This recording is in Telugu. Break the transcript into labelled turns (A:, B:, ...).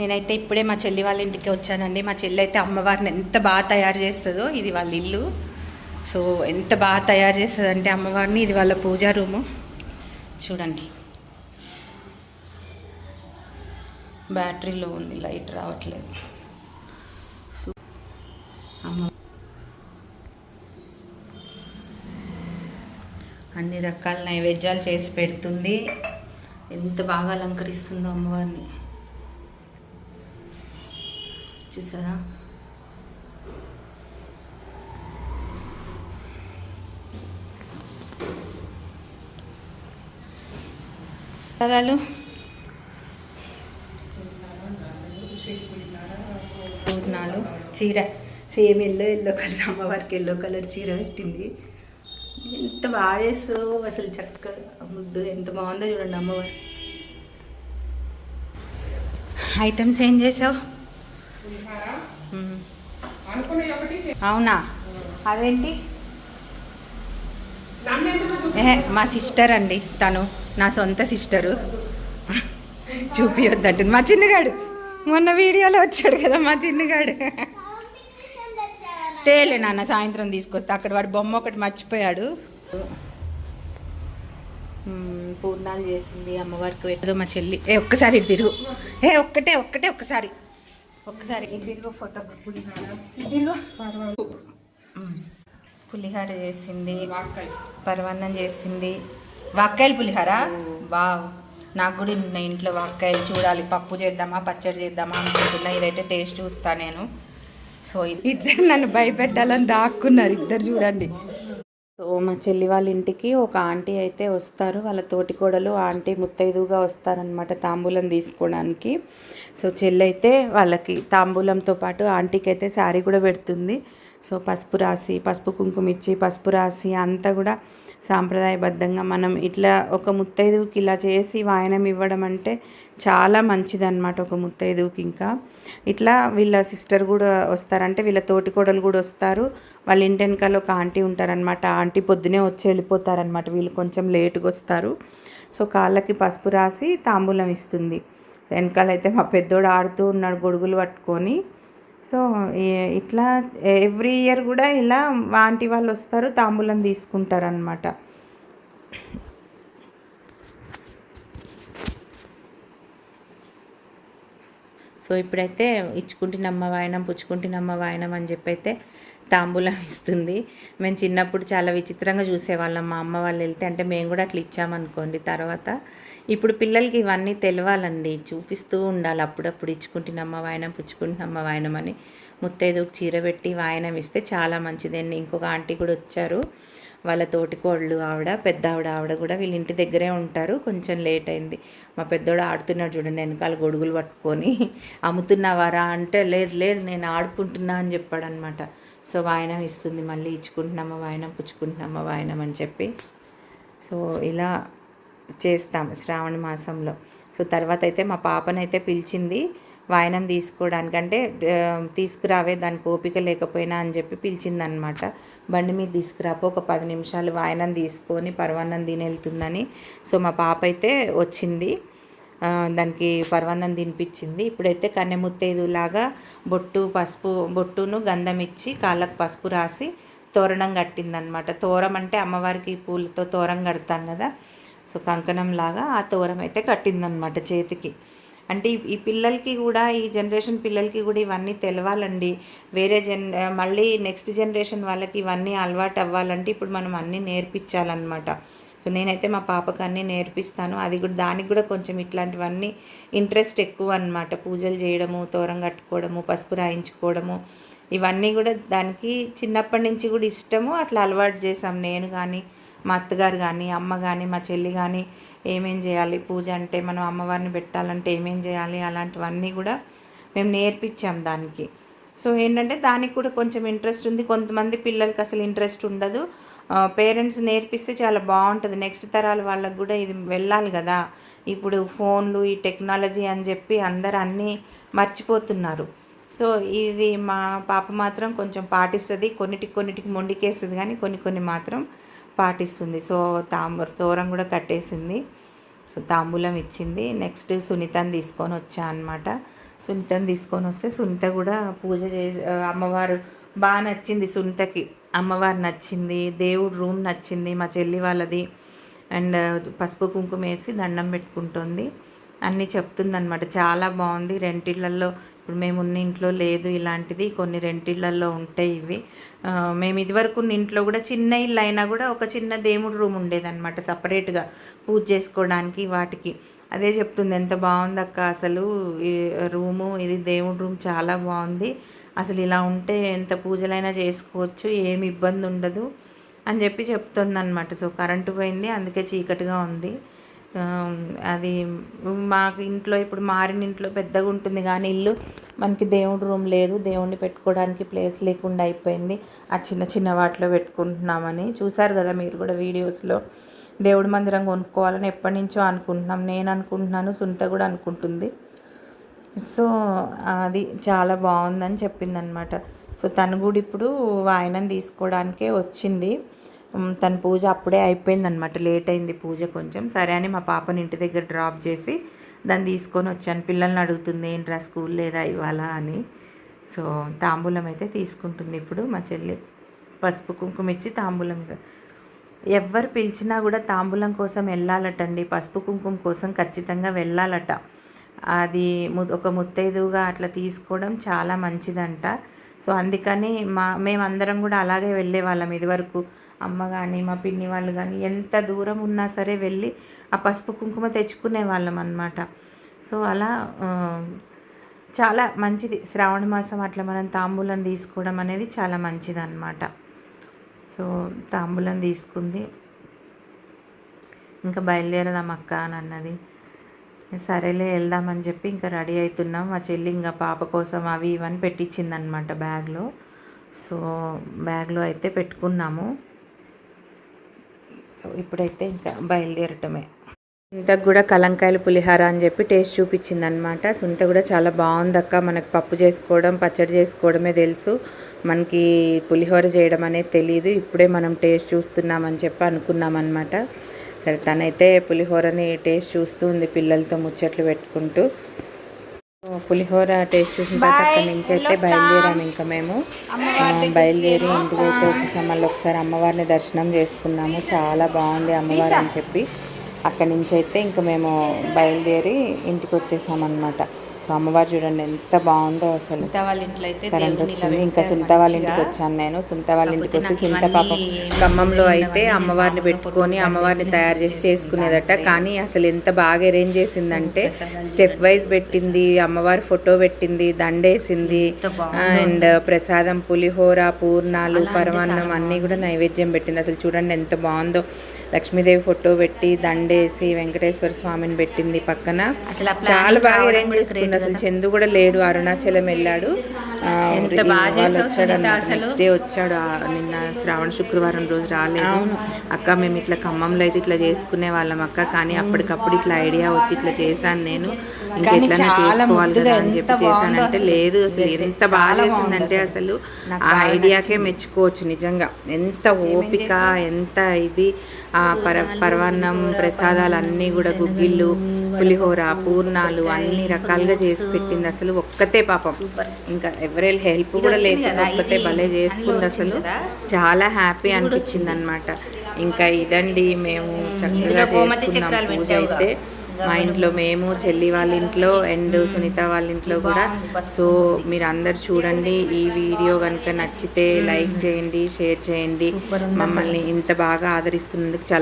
A: నేనైతే ఇప్పుడే మా చెల్లి వాళ్ళ ఇంటికి వచ్చానండి. మా చెల్లి అయితే అమ్మవారిని ఎంత బాగా తయారు చేస్తుందో ఇది వాళ్ళ ఇల్లు. సో ఎంత బాగా తయారు చేస్తుందంటే అమ్మవారిని ఇది వాళ్ళ పూజా రూము. చూడండి. బ్యాటరీలో ఉంది లైట్ రావట్లేదు. సో, అమ్మ. అన్ని రకాల నైవేద్యాలు చేసి పెడుతుంది. ఎంత బాగా అలంకరిస్తుందో అమ్మవారిని. చూసారా? పదాలు? పూర్ణాలు చీర. సేమ్ ఎల్లో ఎల్లో కలర్ అమ్మవారికి ఎల్లో కలర్ చీర పెట్టింది. ఎంత బాగా చేస్తావు అసలు చక్కగా ముద్దు. ఎంత బాగుందో చూడండి అమ్మవారు. ఐటమ్స్ ఏం చేసావు. అవునా? అదేంటి? మా సిస్టర్ అండి తను నా సొంత సిస్టరు. చూపియొద్దంటుంది. మా చిన్నగాడు మొన్న వీడియోలో వచ్చాడు కదా మా చిన్నగాడు. తేలే నాన్న సాయంత్రం తీసుకొస్తా. అక్కడ వాడు బొమ్మ ఒకటి మర్చిపోయాడు. పూర్ణాలు చేసింది అమ్మవారికి పెట్టదు మా చెల్లి. ఏ ఒక్కసారి తిరుగు. ఏ ఒక్కటే ఒక్కటే ఒక్కసారి. ఒక్కసారి ఇదిలో ఫోటో పులిహార. పులిహార చేసింది. పరవన్నం చేసింది. వాక్కాయలు పులిహార? వావ్. నాకు కూడా ఉన్నాయి ఇంట్లో వాక్కాయలు. చూడాలి పప్పు చేద్దామా పచ్చడి చేద్దామా అనుకుంటున్నా. ఇదైతే టేస్ట్ చూస్తా నేను. సో ఇద్దరు నన్ను భయపెట్టాలని దాక్కున్నారు. ఇద్దరు చూడండి. సో మా చెల్లి వాళ్ళ ఇంటికి ఒక ఆంటీ అయితే వస్తారు. వాళ్ళ తోటి కోడలు ఆంటీ ముత్తైదుగా వస్తారనమాట తాంబూలం తీసుకోవడానికి. సో చెల్లి అయితే వాళ్ళకి తాంబూలంతో పాటు ఆంటీకి అయితే శారీ కూడా పెడుతుంది. సో పసుపు రాసి పసుపు కుంకుమ ఇచ్చి పసుపు రాసి అంతా కూడా సాంప్రదాయబద్ధంగా మనం ఇట్లా ఒక ముత్తైదువుకి ఇలా చేసి వాయనం ఇవ్వడం అంటే చాలా మంచిదన్నమాట ఒక ముత్తైదువుకి ఇంకా. ఇట్లా వీళ్ళ సిస్టర్ కూడా వస్తారంటే వీళ్ళ తోటి కోడలు కూడా వస్తారు. వాళ్ళ ఇంటి వెనకాల ఒక ఆంటీ ఉంటారనమాట ఆంటీ పొద్దునే వచ్చి వెళ్ళిపోతారనమాట వీళ్ళు కొంచెం లేటుగా వస్తారు. సో కాళ్ళకి పసుపు రాసి తాంబూలం ఇస్తుంది. వెనకాలైతే మా పెద్దోడు ఆడుతూ ఉన్నాడు గొడుగులు పట్టుకొని. సో ఇట్లా ఎవ్రీ ఇయర్ కూడా ఇలా ఆంటీ వాళ్ళు వస్తారు తాంబూలం తీసుకుంటారనమాట సో ఇప్పుడైతే ఇచ్చుకుంటున్నమ్మ వాయనం పుచ్చుకుంటున్నమ్మ వాయనం అని చెప్పి అయితే తాంబూలం ఇస్తుంది. మేము చిన్నప్పుడు చాలా విచిత్రంగా చూసేవాళ్ళం. మా అమ్మ వాళ్ళు వెళ్తే అంటే మేము కూడా అట్లా ఇచ్చామనుకోండి. తర్వాత ఇప్పుడు పిల్లలకి ఇవన్నీ తెలవాలండి. చూపిస్తూ ఉండాలి. అప్పుడప్పుడు ఇచ్చుకుంటున్నమ్మ వాయనం పుచ్చుకుంటున్నమ్మ వాయనం అని. ముత్తైదుకు చీర పెట్టి వాయనం ఇస్తే చాలా మంచిదండి. ఇంకొక ఆంటీ కూడా వచ్చారు. వాళ్ళ తోటికోళ్ళు ఆవిడ పెద్ద ఆవిడ ఆవిడ కూడా వీళ్ళ ఇంటి దగ్గరే ఉంటారు. కొంచెం లేట్ అయింది. మా పెద్దోడు ఆడుతున్నాడు చూడండి. వెనకాల గొడుగులు పట్టుకొని. అమ్ముతున్నావారా? అంటే లేదు లేదు నేను ఆడుకుంటున్నా అని చెప్పాడనమాట సో వాయనం ఇస్తుంది. మళ్ళీ ఇచ్చుకుంటున్నామా వాయనం పుచ్చుకుంటున్నామా వాయనం అని చెప్పి. సో ఇలా చేస్తాం శ్రావణ మాసంలో. సో తర్వాత అయితే మా పాపనైతే పిలిచింది వాయనం తీసుకోవడానికి. అంటే తీసుకురావే దానికి ఓపిక లేకపోయినా అని చెప్పి పిలిచింది అనమాట బండి మీద తీసుకురాపో ఒక పది నిమిషాలు వాయనం తీసుకొని పర్వాన్నం తిని సో మా పాప అయితే వచ్చింది దానికి పర్వాన్నం తినిపించింది. ఇప్పుడైతే కన్నెముత్తేదులాగా బొట్టు పసుపు బొట్టును గంధం ఇచ్చి కాళ్ళకు పసుపు రాసి తోరణం కట్టిందనమాట. తోరం అంటే అమ్మవారికి పూలతో తోరం కడతాం కదా. సో కంకణం లాగా ఆ తోరం అయితే కట్టిందనమాట చేతికి. అంటే ఈ- పిల్లలకి కూడా ఈ జనరేషన్ పిల్లలకి కూడా ఇవన్నీ తెలవాలండి. వేరే జన్ మళ్ళీ నెక్స్ట్ జనరేషన్ వాళ్ళకి ఇవన్నీ అలవాటు అవ్వాలంటే ఇప్పుడు మనం అన్నీ నేర్పించాలన్నమాట. సో నేనైతే మా పాపకు అన్నీ నేర్పిస్తాను. అది కూడా దానికి కూడా కొంచెం ఇట్లాంటివన్నీ ఇంట్రెస్ట్ ఎక్కువ అన్నమాట పూజలు చేయడము తోరం కట్టుకోవడము పసుపు రాయించుకోవడము. ఇవన్నీ కూడా దానికి చిన్నప్పటి నుంచి కూడా ఇష్టము. అట్లా అలవాటు చేసాం నేను కానీ మా అత్తగారు కానీ అమ్మ కానీ మా చెల్లి కానీ ఏమేం చేయాలి? పూజ అంటే మనం అమ్మవారిని పెట్టాలంటే ఏమేం చేయాలి? అలాంటివన్నీ కూడా మేము నేర్పించాం దానికి. సో ఏంటంటే దానికి కూడా కొంచెం ఇంట్రెస్ట్ ఉంది. కొంతమంది పిల్లలకి అసలు ఇంట్రెస్ట్ ఉండదు. పేరెంట్స్ నేర్పిస్తే చాలా బాగుంటుంది. నెక్స్ట్ తరాల వాళ్ళకి కూడా ఇది వెళ్ళాలి కదా. ఇప్పుడు ఫోన్లు ఈ టెక్నాలజీ అని చెప్పి అందరు అన్నీ మర్చిపోతున్నారు. సో ఇది మా పాప మాత్రం కొంచెం పాటిస్తుంది. కొన్నిటికి కొన్నిటికి మొండికేస్తుంది కానీ కొన్ని కొన్ని మాత్రం పాటిస్తుంది. సో తాంబ తోరం కూడా కట్టేసింది. సో తాంబూలం ఇచ్చింది. నెక్స్ట్ సునీతని తీసుకొని వచ్చా అనమాట సునీతని తీసుకొని వస్తే సునీత కూడా పూజ చేసి అమ్మవారు బాగా నచ్చింది సునీతకి. అమ్మవారు నచ్చింది దేవుడు రూమ్ నచ్చింది మా చెల్లి వాళ్ళది. అండ్ పసుపు కుంకుమ వేసి దండం పెట్టుకుంటుంది. అన్నీ చెప్తుందన్నమాట. చాలా బాగుంది. రెంటిళ్ళల్లో ఇప్పుడు మేము ఉన్న ఇంట్లో లేదు ఇలాంటిది. కొన్ని రెంటిళ్ళల్లో ఉంటాయి ఇవి. మేము ఇదివరకు ఉన్న ఇంట్లో కూడా చిన్న ఇల్లు అయినా కూడా ఒక చిన్న దేవుడు రూమ్ ఉండేదన్నమాట సపరేట్గా పూజ చేసుకోవడానికి వాటికి. అదే చెప్తుంది ఎంత బాగుంది అక్క అసలు ఈ రూము. ఇది దేవుడి రూమ్ చాలా బాగుంది. అసలు ఇలా ఉంటే ఎంత పూజలైనా చేసుకోవచ్చు ఏమి ఇబ్బంది ఉండదు అని చెప్పి చెప్తుంది సో కరెంటు పోయింది అందుకే చీకటిగా ఉంది. అది మాకు ఇంట్లో ఇప్పుడు మారిన ఇంట్లో పెద్దగా ఉంటుంది కానీ ఇల్లు మనకి దేవుడి రూమ్ లేదు. దేవుణ్ణి పెట్టుకోవడానికి ప్లేస్ లేకుండా అయిపోయింది. ఆ చిన్న చిన్న వాటిలో పెట్టుకుంటున్నామని. చూసారు కదా మీరు కూడా వీడియోస్లో దేవుడి మందిరం కొనుక్కోవాలని ఎప్పటి నుంచో అనుకుంటున్నాం. నేను అనుకుంటున్నాను సునీత కూడా అనుకుంటుంది. సో అది చాలా బాగుందని చెప్పిందనమాట సో తను కూడా ఇప్పుడు వాయనం తీసుకోవడానికే వచ్చింది. తన పూజ అప్పుడే అయిపోయిందనమాట లేట్ అయింది పూజ కొంచెం. సరే అని మా పాపని ఇంటి దగ్గర డ్రాప్ చేసి దాన్ని తీసుకొని వచ్చాను. పిల్లల్ని అడుగుతుంది ఏంట్రా స్కూల్ లేదా ఇవాళ? అని. సో తాంబూలం అయితే తీసుకుంటుంది ఇప్పుడు మా చెల్లి. పసుపు కుంకుమ ఇచ్చి తాంబూలం ఇస్తా- ఎవ్వరు పిలిచినా కూడా తాంబూలం కోసం వెళ్ళాలటండి. పసుపు కుంకుమ కోసం ఖచ్చితంగా వెళ్ళాలట. అది ము- ఒక ముత్తైదుగా అట్లా తీసుకోవడం చాలా మంచిదంట. సో అందుకని మా మేమందరం కూడా అలాగే వెళ్ళే వాళ్ళం ఇదివరకు. అమ్మ కానీ మా పిన్ని వాళ్ళు కానీ ఎంత దూరం ఉన్నా సరే వెళ్ళి ఆ పసుపు కుంకుమ తెచ్చుకునే వాళ్ళం అనమాట సో అలా చాలా మంచిది. శ్రావణ మాసం అట్లా మనం తాంబూలం తీసుకోవడం అనేది చాలా మంచిది అనమాట సో తాంబూలం తీసుకుంది. ఇంకా బయలుదేరదాం అక్క అని అన్నది. సరేలే వెళ్దామని చెప్పి ఇంకా రెడీ అవుతున్నాం మా చెల్లి ఇంకా పాప కోసం అవి ఇవన్నీ పెట్టించింది అనమాట బ్యాగ్లో. సో బ్యాగ్లో అయితే పెట్టుకున్నాము. సో ఇప్పుడైతే ఇంకా బయలుదేరటమే. సునీతకు కూడా కలంకాయల పులిహార అని చెప్పి టేస్ట్ చూపించింది అనమాట సునీత కూడా చాలా బాగుంది అక్క మనకు పప్పు చేసుకోవడం పచ్చడి చేసుకోవడమే తెలుసు. మనకి పులిహోర చేయడం అనేది తెలియదు ఇప్పుడే మనం టేస్ట్ చూస్తున్నామని చెప్పి అనుకున్నాం అనమాట సరే తనైతే పులిహోరని టేస్ట్ చూస్తూ ఉంది పిల్లలతో ముచ్చట్లు పెట్టుకుంటూ. పులిహోర టేస్ట్ చూసిన తర్వాత అక్కడి నుంచి అయితే బయలుదేరాము ఇంకా మేము. బయలుదేరి ఇంటికి అయితే వచ్చేసాం మళ్ళీ ఒకసారి అమ్మవారిని దర్శనం చేసుకున్నాము. చాలా బాగుంది అమ్మవారు అని చెప్పి. అక్కడి నుంచి అయితే ఇంకా మేము బయలుదేరి ఇంటికి వచ్చేసాం అనమాట సో అమ్మవారు చూడండి ఎంత బాగుందో అసలు. కరెంట్ వచ్చింది. ఇంకా సునీత వాళ్ళ ఇంటికి వచ్చాను నేను. సునీత వాళ్ళ ఇంటికి వస్తే సునీత పాపం ఖమ్మంలో అయితే అమ్మవారిని పెట్టుకొని అమ్మవారిని తయారు చేసి చేసుకునేదట. కానీ అసలు ఎంత బాగా అరేంజ్ చేసిందంటే స్టెప్ వైజ్ పెట్టింది అమ్మవారి ఫోటో పెట్టింది దండేసింది అండ్ ప్రసాదం పులిహోర పూర్ణాలు పరమాన్నం అన్నీ కూడా నైవేద్యం పెట్టింది. అసలు చూడండి ఎంత బాగుందో. లక్ష్మీదేవి ఫోటో పెట్టి దండేసి వెంకటేశ్వర స్వామిని పెట్టింది పక్కన. చాలా బాగా అరేంజ్ చేసుకుంది అసలు చందు కూడా లేడు అరుణాచలం వెళ్ళాడు. వచ్చాడు. నెక్స్ట్ డే వచ్చాడు. నిన్న శ్రావణ శుక్రవారం రోజు రాలేదు. అక్క మేము ఇట్లా ఖమ్మంలో అయితే ఇట్లా చేసుకునే వాళ్ళం అక్క. కానీ అప్పటికప్పుడు ఇట్లా ఐడియా వచ్చి ఇట్లా చేశాను నేను. ఇంకా ఎట్లైనా చేసుకోవాలి కదా అని చెప్పి చేశానంటే లేదు అసలు. ఎంత బాగా చేసిందంటే అసలు. ఆ ఐడియాకే మెచ్చుకోవచ్చు నిజంగా. ఎంత ఓపిక ఎంత ఇది ఆ పర పరవాన్నం ప్రసాదాలు అన్నీ కూడా గుగ్గిళ్ళు పులిహోర పూర్ణాలు అన్ని రకాలుగా చేసి పెట్టింది. అసలు ఒక్కతే పాపం. ఇంకా ఎవరి హెల్ప్ కూడా లేకుండా ఒక్కతే భలే చేసుకుంది అసలు. చాలా హ్యాపీ అనిపించింది అనమాట ఇంకా ఇదండి మేము చక్కగా చేసుకున్నాం పూజ అయితే. మా ఇంట్లో మేము చెల్లి వాళ్ళ ఇంట్లో అండ్ సునీత వాళ్ళ ఇంట్లో కూడా. సో మీరు అందరు చూడండి ఈ వీడియో కనుక నచ్చితే లైక్ చేయండి షేర్ చేయండి. మమ్మల్ని ఇంత బాగా ఆదరిస్తున్నందుకు చాలా